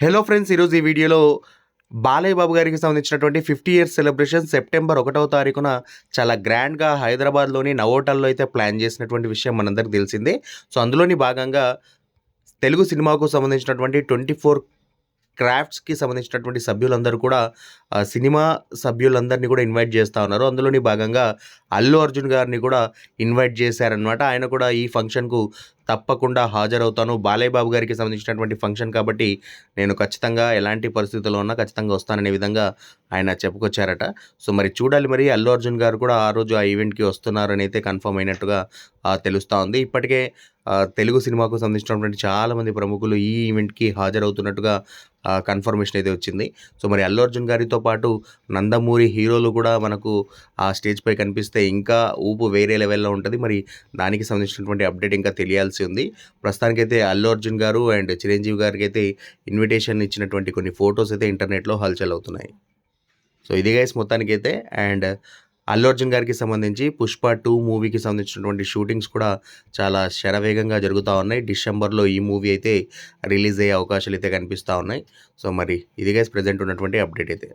Hello friends ఈరోజు ఈ వీడియోలో బాలయ్య బాబు గారికి సంబంధించినటువంటి ఫిఫ్టీ ఇయర్స్ సెలబ్రేషన్ సెప్టెంబర్ ఒకటవ తారీఖున చాలా గ్రాండ్గా హైదరాబాద్లోని నవోటల్లో అయితే ప్లాన్ చేసినటువంటి విషయం మనందరికి తెలిసిందే. సో అందులోని భాగంగా తెలుగు సినిమాకు సంబంధించినటువంటి ట్వంటీ ఫోర్ క్రాఫ్ట్స్కి సంబంధించినటువంటి సభ్యులందరూ కూడా సినిమా సభ్యులందరినీ కూడా ఇన్వైట్ చేస్తూ ఉన్నారు. అందులోని భాగంగా అల్లు అర్జున్ గారిని కూడా ఇన్వైట్ చేశారనమాట ఆయన కూడా ఈ ఫంక్షన్కు తప్పకుండా హాజరవుతాను. బాలయ్యబాబు గారికి సంబంధించినటువంటి ఫంక్షన్ కాబట్టి నేను ఖచ్చితంగా ఎలాంటి పరిస్థితుల్లో ఉన్నా ఖచ్చితంగా వస్తాననే విధంగా ఆయన చెప్పుకొచ్చారట. సో మరి చూడాలి మరి. అల్లు అర్జున్ గారు కూడా ఆ రోజు ఆ ఈవెంట్కి వస్తున్నారని అయితే కన్ఫర్మ్ అయినట్టుగా తెలుస్తూ ఉంది. ఇప్పటికే తెలుగు సినిమాకు సంబంధించినటువంటి చాలామంది ప్రముఖులు ఈ ఈవెంట్కి హాజరవుతున్నట్టుగా కన్ఫర్మేషన్ అయితే వచ్చింది. సో మరి అల్లు అర్జున్ గారితో పాటు నందమూరి హీరోలు కూడా మనకు ఆ స్టేజ్పై కనిపిస్తే ఇంకా ఊపు వేరే లెవెల్లో ఉంటుంది. మరి దానికి సంబంధించినటువంటి అప్డేట్ ఇంకా తెలియాల్సి ఉంది. ప్రస్తుతానికైతే అల్లు అర్జున్ గారు అండ్ చిరంజీవి గారికి అయితే ఇన్విటేషన్ ఇచ్చినటువంటి కొన్ని ఫొటోస్ అయితే ఇంటర్నెట్లో హల్చల్ అవుతున్నాయి. సో ఇది గైస్ మొత్తానికైతే అండ్ అల్లు అర్జున్ గారికి సంబంధించి పుష్ప టూ మూవీకి సంబంధించినటువంటి షూటింగ్స్ కూడా చాలా శరవేగంగా జరుగుతూ ఉన్నాయి. డిసెంబర్లో ఈ మూవీ అయితే రిలీజ్ అయ్యే అవకాశాలు అయితే కనిపిస్తూ ఉన్నాయి. సో మరి ఇది గైస్ ప్రజెంట్ ఉన్నటువంటి అప్డేట్ అయితే.